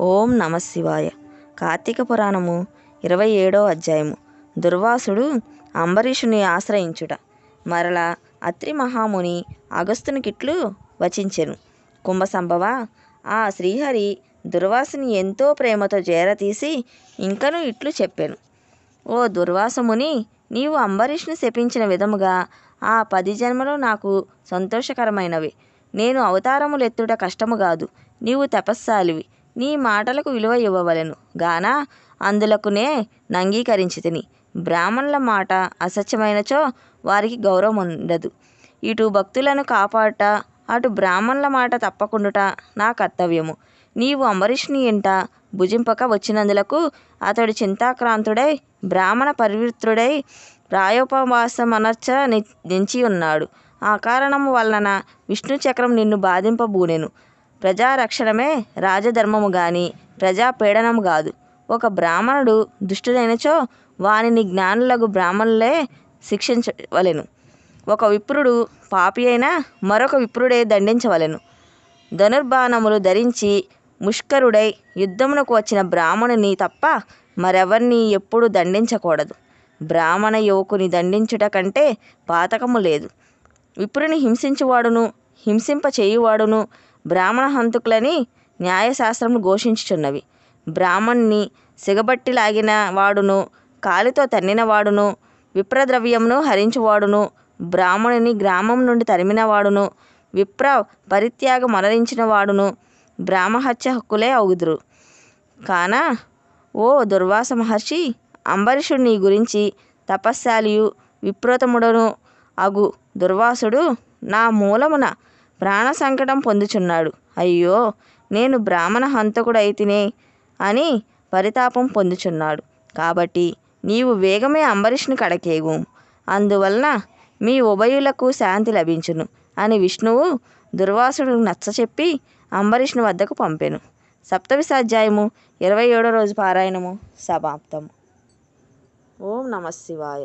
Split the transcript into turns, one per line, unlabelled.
ఓం నమ శివాయ. కార్తీక పురాణము ఇరవై ఏడో అధ్యాయము. దుర్వాసుడు అంబరీషుని ఆశ్రయించుట. మరల అత్రి మహాముని అగస్తునికిట్లు వచించెను. కుంభసంభవ ఆ శ్రీహరి దుర్వాసుని ఎంతో ప్రేమతో చేరతీసి ఇంకను ఇట్లు చెప్పాను. ఓ దుర్వాసముని నీవు అంబరీష్ని శపించిన విధముగా ఆ పది జన్మలు నాకు సంతోషకరమైనవి. నేను అవతారములెత్తుట కష్టము కాదు. నీవు తపస్సాలివి. నీ మాటలకు విలువ ఇవ్వవలెను. గాన? అందులకునే నంగీకరించి తిని బ్రాహ్మణుల మాట అసత్యమైనచో వారికి గౌరవం ఉండదు. ఇటు భక్తులను కాపాడుట అటు బ్రాహ్మణుల మాట తప్పకుండుట నా కర్తవ్యము. నీవు అంబరీష్ని ఇంట భుజింపక వచ్చినందులకు అతడు చింతాక్రాంతుడై బ్రాహ్మణ పరివృత్రుడై ప్రాయోపవాసమనర్చ నించి ఉన్నాడు ఆ కారణము వలన విష్ణు చక్రం నిన్ను బాధింపబూనెను. ప్రజారక్షణమే రాజధర్మము గాని ప్రజాపీడనము కాదు ఒక బ్రాహ్మణుడు దుష్టుడైనచో వానిని జ్ఞానులకు బ్రాహ్మణులే శిక్షించవలెను. ఒక విప్రుడు పాపి అయినా మరొక విప్రుడే దండించవలెను. ధనుర్బాణములు ధరించి ముష్కరుడై యుద్ధమునకు వచ్చిన బ్రాహ్మణుని తప్ప మరెవరిని ఎప్పుడు దండించకూడదు. బ్రాహ్మణ యువకుని దండించుట కంటే పాతకము లేదు. విప్రుని హింసించువాడును హింసింప చేయువాడును బ్రాహ్మణ హంతకులని న్యాయశాస్త్రములు ఘోషించుచున్నవి. బ్రాహ్మణ్ణి సిగబట్టి లాగిన వాడును కాలితో తన్నిన వాడును విప్రద్రవ్యమును హరించువాడును బ్రాహ్మణుని గ్రామం నుండి తరిమినవాడును విప్ర పరిత్యాగ మరణించిన వాడును బ్రాహ్మహత్య హక్కులే అవుదురు కాన ఓ దుర్వాస మహర్షి అంబరీషుడు నీ గురించి తపస్శాలియు విప్రోతముడను అగు దుర్వాసుడు నా మూలమున ప్రాణ సంకటం పొందుచున్నాడు. అయ్యో నేను బ్రాహ్మణ హంతకుడైతినే అని పరితాపం పొందుచున్నాడు. కాబట్టి నీవు వేగమే అంబరీష్ని కడకేగు. అందువలన మీ ఉభయులకు శాంతి లభించును అని విష్ణువు దుర్వాసుడు నచ్చచెప్పి అంబరీష్ని వద్దకు పంపెను. సప్తవిశాధ్యాయము ఇరవై ఏడో రోజు పారాయణము సమాప్తము ఓం నమ శివాయ.